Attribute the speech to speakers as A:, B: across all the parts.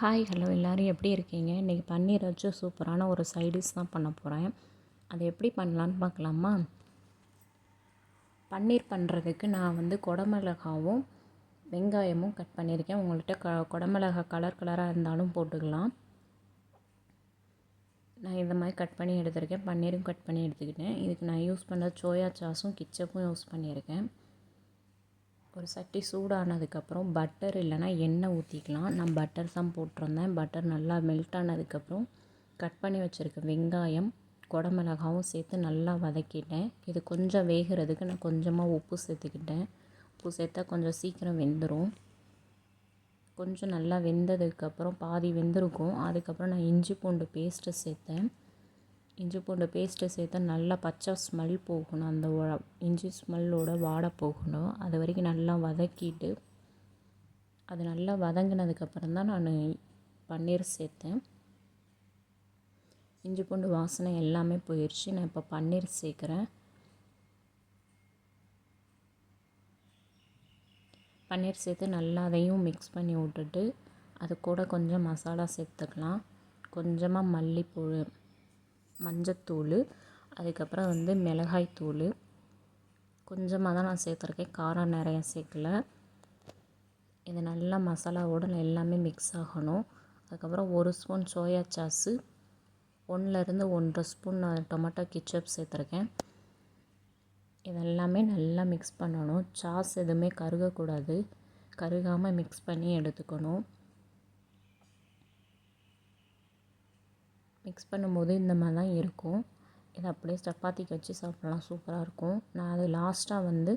A: Hi hello எல்லோரும் எப்படி இருக்கீங்க? இன்றைக்கி பன்னீர் வச்சு சூப்பரான ஒரு சைடிஷ் தான் பண்ண போகிறேன் அதை எப்படி பண்ணலான்னு பார்க்கலாமா? பன்னீர் பண்ணுறதுக்கு நான் வந்து குடமிளகாவும் வெங்காயமும் கட் பண்ணியிருக்கேன். உங்கள்கிட்ட க குடமிளகா கலர் கலராக இருந்தாலும் போட்டுக்கலாம். நான் இந்த மாதிரி கட் பண்ணி எடுத்திருக்கேன். பன்னீரும் கட் பண்ணி எடுத்துக்கிட்டேன். இதுக்கு நான் யூஸ் பண்ண சோயா சாஸும் கிச்சப்பும் யூஸ் பண்ணியிருக்கேன். ஒரு சட்டி சூடானதுக்கப்புறம் பட்டர் இல்லைனா எண்ணெய் ஊற்றிக்கலாம் நான் பட்டர் தான் போட்டிருந்தேன். பட்டர் நல்லா மெல்ட் ஆனதுக்கப்புறம் கட் பண்ணி வச்சுருக்க வெங்காயம் குடமிளகாவும் சேர்த்து நல்லா வதக்கிட்டேன். இது கொஞ்சம் வேகிறதுக்கு நான் கொஞ்சமாக உப்பு சேர்த்துக்கிட்டேன். உப்பு சேர்த்தா கொஞ்சம் சீக்கிரம் வெந்துடும் கொஞ்சம் நல்லா வெந்ததுக்கப்புறம் பாதி வெந்திருக்கும். அதுக்கப்புறம் நான் இஞ்சி பூண்டு பேஸ்ட்டு சேர்த்தேன். இஞ்சி பூண்டு பேஸ்ட்டை சேர்த்தா நல்லா பச்சை ஸ்மெல் போகணும். அந்த இஞ்சி ஸ்மெல்லோட வாடை போகணும். அது வரைக்கும் நல்லா வதக்கிட்டு அது நல்லா வதங்கினதுக்கப்புறம் தான் நான் பன்னீர் சேர்த்தேன். இஞ்சி பூண்டு வாசனை எல்லாமே போயிடுச்சு நான் இப்போ பன்னீர் சேர்க்குறேன். பன்னீர் சேர்த்து நல்லா அதையும் மிக்ஸ் பண்ணி விட்டுட்டு அது கூட கொஞ்சம் மசாலா சேர்த்துக்கலாம். கொஞ்சமாக மல்லிப்பூ மஞ்சத்தூள் அதுக்கப்புறம் வந்து மிளகாய் தூள் கொஞ்சமாக தான் நான் சேர்த்துருக்கேன். காரம் நிறையா சேர்க்கல. இது நல்லா மசாலாவோடு எல்லாமே மிக்ஸ் ஆகணும். அதுக்கப்புறம் ஒரு ஸ்பூன் சோயா சாஸு ஒன்றுலேருந்து ஒன்றரை ஸ்பூன் நான் டொமேட்டோ கிச்சப் சேர்த்துருக்கேன். இதெல்லாமே நல்லா மிக்ஸ் பண்ணணும். சாஸ் எதுவுமே கருகக்கூடாது. கருகாமல் மிக்ஸ் பண்ணி எடுத்துக்கணும். மிக்ஸ் பண்ணும்போது இந்த மாதிரி தான் இருக்கும். இதை அப்படியே சப்பாத்திக்கு வச்சு சாப்பிட்லாம் சூப்பராக இருக்கும். நான் அது லாஸ்ட்டாக வந்து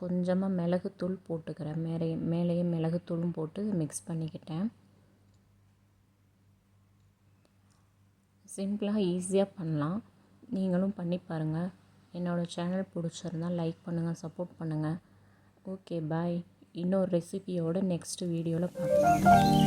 A: கொஞ்சமாக மிளகுத்தூள் போட்டுக்கிறேன். மேலே மேலேயே மிளகுத்தூளும் போட்டு மிக்ஸ் பண்ணிக்கிட்டேன். சிம்பிளாக ஈஸியாக பண்ணலாம். நீங்களும் பண்ணி பாருங்கள் என்னோடய சேனல் பிடிச்சிருந்தால் லைக் பண்ணுங்கள் சப்போர்ட் பண்ணுங்கள் ஓகே பாய் இன்னொரு ரெசிபியோட நெக்ஸ்ட் வீடியோவில் பார்க்கலாம்.